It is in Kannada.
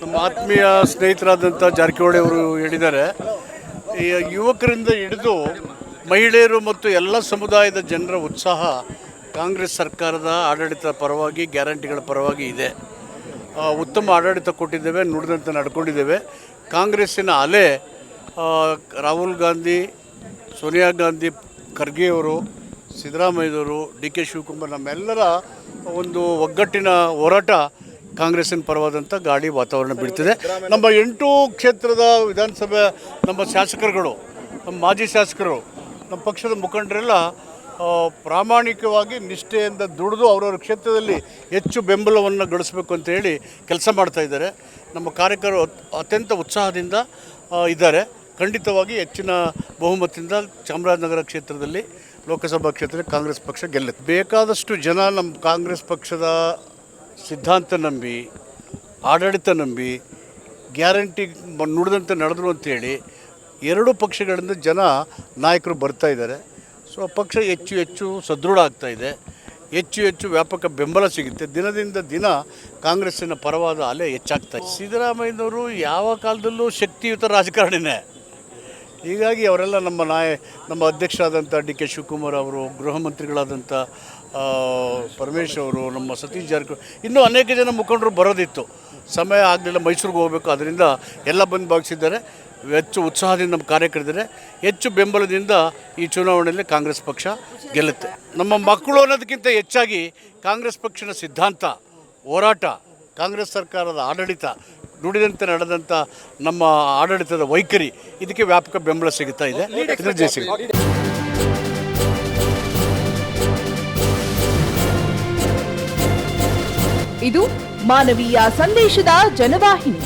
ನಮ್ಮ ಆತ್ಮೀಯ ಸ್ನೇಹಿತರಾದಂಥ ಜಾರಕಿಹೊಳಿ ಅವರು ಹೇಳಿದ್ದಾರೆ, ಈ ಯುವಕರಿಂದ ಹಿಡಿದು ಮಹಿಳೆಯರು ಮತ್ತು ಎಲ್ಲ ಸಮುದಾಯದ ಜನರ ಉತ್ಸಾಹ ಕಾಂಗ್ರೆಸ್ ಸರ್ಕಾರದ ಆಡಳಿತ ಪರವಾಗಿ, ಗ್ಯಾರಂಟಿಗಳ ಪರವಾಗಿ ಇದೆ. ಉತ್ತಮ ಆಡಳಿತ ಕೊಟ್ಟಿದ್ದೇವೆ, ನುಡಿದಂತೆ ನಡ್ಕೊಂಡಿದ್ದೇವೆ. ಕಾಂಗ್ರೆಸ್ಸಿನ ಅಲೆ ರಾಹುಲ್ ಗಾಂಧಿ, ಸೋನಿಯಾ ಗಾಂಧಿ ಖರ್ಗೆಯವರು ಸಿದ್ದರಾಮಯ್ಯವರು ಡಿ ಕೆ ಶಿವಕುಮಾರ್, ನಮ್ಮೆಲ್ಲರ ಒಂದು ಒಗ್ಗಟ್ಟಿನ ಹೋರಾಟ ಕಾಂಗ್ರೆಸ್ಸಿನ ಪರವಾದಂಥ ಗಾಳಿ ವಾತಾವರಣ ಬೀಳ್ತಿದೆ. ನಮ್ಮ ಎಂಟು ಕ್ಷೇತ್ರದ ವಿಧಾನಸಭೆ ನಮ್ಮ ಶಾಸಕರುಗಳು ನಮ್ಮ ಮಾಜಿ ಶಾಸಕರು ನಮ್ಮ ಪಕ್ಷದ ಮುಖಂಡರೆಲ್ಲ ಪ್ರಾಮಾಣಿಕವಾಗಿ ನಿಷ್ಠೆಯಿಂದ ದುಡಿದು ಅವರವ್ರ ಕ್ಷೇತ್ರದಲ್ಲಿ ಹೆಚ್ಚು ಬೆಂಬಲವನ್ನು ಗಳಿಸಬೇಕು ಅಂತ ಹೇಳಿ ಕೆಲಸ ಮಾಡ್ತಾ ಇದ್ದಾರೆ. ನಮ್ಮ ಕಾರ್ಯಕರ್ತರು ಅತ್- ಅತ್ಯಂತ ಉತ್ಸಾಹದಿಂದ ಇದ್ದಾರೆ. ಖಂಡಿತವಾಗಿ ಹೆಚ್ಚಿನ ಬಹುಮತದಿಂದ ಚಾಮರಾಜನಗರ ಕ್ಷೇತ್ರದಲ್ಲಿ ಲೋಕಸಭಾ ಕ್ಷೇತ್ರದಲ್ಲಿ ಕಾಂಗ್ರೆಸ್ ಪಕ್ಷ ಗೆಲ್ಲುತ್ತೆ. ಬೇಕಾದಷ್ಟು ಜನ ನಮ್ಮ ಕಾಂಗ್ರೆಸ್ ಪಕ್ಷದ ಸಿದ್ಧಾಂತ ನಂಬಿ, ಆಡಳಿತ ನಂಬಿ, ಗ್ಯಾರಂಟಿ ನುಡಿದಂತೆ ನಡೆದ್ರು ಅಂತೇಳಿ ಎರಡೂ ಪಕ್ಷಗಳಿಂದ ಜನ ನಾಯಕರು ಬರ್ತಾ ಇದ್ದಾರೆ. ಸೊ, ಪಕ್ಷ ಹೆಚ್ಚು ಹೆಚ್ಚು ಸದೃಢ ಆಗ್ತಾ ಇದೆ. ಹೆಚ್ಚು ಹೆಚ್ಚು ವ್ಯಾಪಕ ಬೆಂಬಲ ಸಿಗುತ್ತೆ. ದಿನದಿಂದ ದಿನ ಕಾಂಗ್ರೆಸ್ಸಿನ ಪರವಾದ ಅಲೆ ಹೆಚ್ಚಾಗ್ತಾ ಇದೆ. ಸಿದ್ದರಾಮಯ್ಯನವರು ಯಾವ ಕಾಲದಲ್ಲೂ ಶಕ್ತಿಯುತ ರಾಜಕಾರಣಿನೇ. ಹೀಗಾಗಿ ಅವರೆಲ್ಲ ನಮ್ಮ ನಾಯ, ನಮ್ಮ ಅಧ್ಯಕ್ಷರಾದಂಥ ಡಿ ಕೆ ಶಿವಕುಮಾರ್ ಅವರು, ಗೃಹ ಮಂತ್ರಿಗಳಾದಂಥ ಪರಮೇಶ್ ಅವರು, ನಮ್ಮ ಸತೀಶ್ ಜಾರಕಿಹೊಳಿ ಇನ್ನೂ ಅನೇಕ ಜನ ಮುಖಂಡರು ಬರೋದಿತ್ತು. ಸಮಯ ಆಗಲಿಲ್ಲ, ಮೈಸೂರಿಗೆ ಹೋಗಬೇಕು ಅದರಿಂದ ಎಲ್ಲ ಬಂದು ಭಾಗಿಸಿದ್ದಾರೆ. ಹೆಚ್ಚು ಉತ್ಸಾಹದಿಂದ ನಮ್ಮ ಕಾರ್ಯಕರ್ತರೆ ಹೆಚ್ಚು ಬೆಂಬಲದಿಂದ ಈ ಚುನಾವಣೆಯಲ್ಲಿ ಕಾಂಗ್ರೆಸ್ ಪಕ್ಷ ಗೆಲ್ಲುತ್ತೆ. ನಮ್ಮ ಮಕ್ಕಳು ಅನ್ನೋದಕ್ಕಿಂತ ಹೆಚ್ಚಾಗಿ ಕಾಂಗ್ರೆಸ್ ಪಕ್ಷದ ಸಿದ್ಧಾಂತ, ಹೋರಾಟ, ಕಾಂಗ್ರೆಸ್ ಸರ್ಕಾರದ ಆಡಳಿತ ನುಡಿದಂತೆ ನಡೆದಂಥ ನಮ್ಮ ಆಡಳಿತದ ವೈಖರಿ ಇದಕ್ಕೆ ವ್ಯಾಪಕ ಬೆಂಬಲ ಸಿಗುತ್ತಾ ಇದೆ. ಇದ್ರ ಜಯ ಇದು ಮಾನವೀಯ ಸಂದೇಶದ ಜನವಾಹಿನಿ.